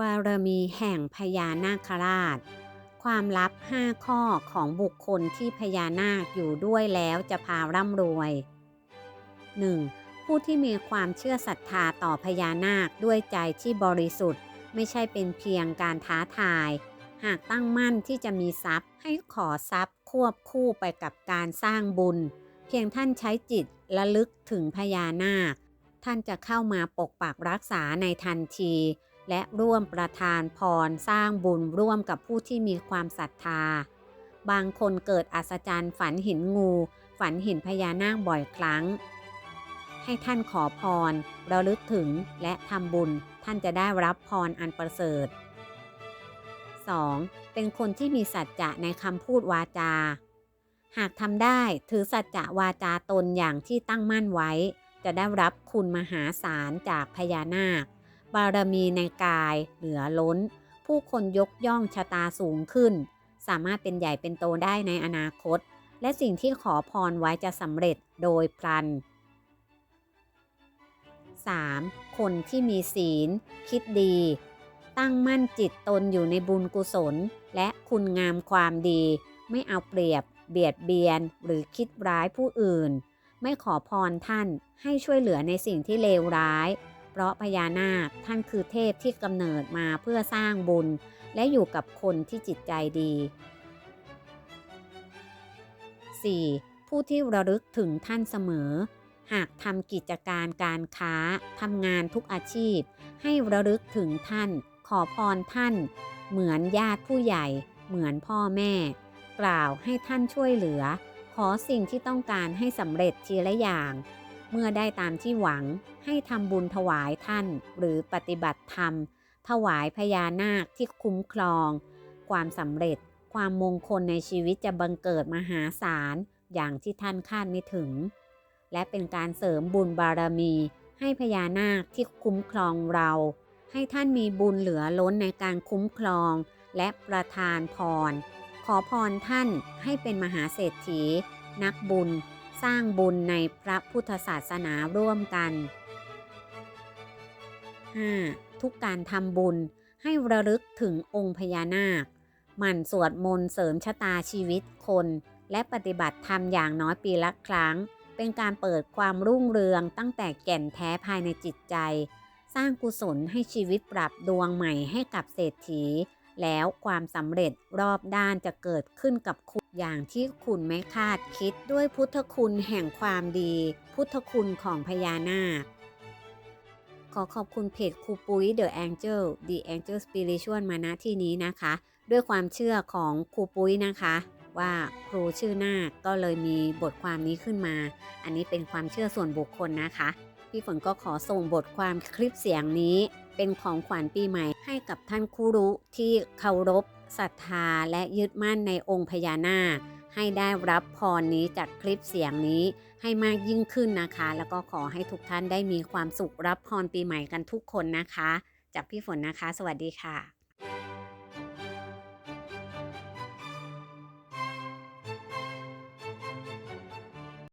บารมีแห่งพญานาคราช ความลับ 5 ข้อของบุคคลที่พญานาคอยู่ด้วยแล้วจะพาร่ำรวย 1. ผู้ที่มีความเชื่อศรัทธาต่อพญานาคด้วยใจที่บริสุทธิ์ ไม่ใช่เป็นเพียงการท้าทาย หากตั้งมั่นที่จะมีทรัพย์ให้ขอทรัพย์ควบคู่ไปกับการสร้างบุญ เพียงท่านใช้จิตระลึกถึงพญานาค ท่านจะเข้ามาปกปักรักษาในทันที และร่วมประทานพรสร้างบุญร่วมกับผู้ที่มีความศรัทธา บางคนเกิดอัศจรรย์ฝันเห็นงู ฝันเห็นพญานาคบ่อยครั้ง ให้ท่านขอพรระลึกถึงและทำบุญท่านจะได้รับพรอันประเสริฐ 2. เป็นคนที่มีสัจจะในคำพูดวาจา หากทำได้ถือสัจจะวาจาตนอย่างที่ตั้งมั่นไว้ จะได้รับคุณมหาศาลจากพญานาค บารมีในกายเหลือล้น ผู้คนยกย่องชะตาสูงขึ้น สามารถเป็นใหญ่เป็นโตได้ในอนาคต และสิ่งที่ขอพรไว้จะสำเร็จโดยพลัน 3. คนที่มีศีล คิดดี ตั้งมั่นจิตตนอยู่ในบุญกุศล และคุณงามความดี ไม่เอาเปรียบ เบียดเบียน หรือคิดร้ายผู้อื่น ไม่ขอพรท่านให้ช่วยเหลือในสิ่งที่เลวร้าย เพราะพญานาคท่านคือเทพที่กำเนิดมาเพื่อสร้างบุญ และอยู่กับคนที่จิตใจดี 4. ผู้ที่ระลึกถึงท่านเสมอ หากทำกิจการการค้าทำงานทุกอาชีพ ให้ระลึกถึงท่าน ขอพรท่าน เหมือนญาติผู้ใหญ่ เหมือนพ่อแม่ กล่าวให้ท่านช่วยเหลือ ขอสิ่งที่ต้องการให้สำเร็จทีละอย่าง เมื่อได้ตามที่หวังให้ทำบุญถวายท่าน หรือปฏิบัติธรรม ถวายพญานาคที่คุ้มครอง ความสำเร็จความมงคลในชีวิตจะบังเกิดมหาศาลอย่างที่ท่านคาดไม่ถึง และเป็นการเสริมบุญบารมี ให้พญานาคที่คุ้มครองเรา ให้ท่านมีบุญเหลือล้นในการคุ้มครอง และประทานพร ขอพรท่านให้เป็นมหาเศรษฐี นักบุญ สร้างบุญในพระพุทธศาสนาร่วมกัน 5. ทุกการทำบุญให้ระลึกถึงองค์พญานาค หมั่นสวดมนต์เสริมชะตาชีวิตคน และปฏิบัติธรรมอย่างน้อยปีละครั้ง เป็นการเปิดความรุ่งเรืองตั้งแต่แก่นแท้ภายในจิตใจ สร้างกุศลให้ชีวิตปรับดวงใหม่ให้กับเศรษฐี แล้วความสำเร็จรอบด้านจะเกิดขึ้นกับคุณอย่างที่คุณไม่คาดคิดด้วยพุทธคุณแห่งความดี พุทธคุณของพญานาค ขอขอบคุณเพจครูปุ้ย The Angel The Angel Spiritual มาณที่นี้นะคะ ด้วยความเชื่อของครูปุ้ยนะคะว่าครูชื่อนาคก็เลยมีบทความนี้ขึ้นมา อันนี้เป็นความเชื่อส่วนบุคคลนะคะ พี่ฝนก็ขอส่งบทความคลิปเสียงนี้ เป็นของขวัญปีใหม่ให้กับท่านครูรู้ที่เคารพ ศรัทธาและยึดมั่นในองค์พญานาค ให้ได้รับพรนี้จากคลิปเสียงนี้ให้มากยิ่งขึ้นนะคะ แล้วก็ขอให้ทุกท่านได้มีความสุขรับพรปีใหม่กันทุกคนนะคะ จากพี่ฝนนะคะ สวัสดีค่ะ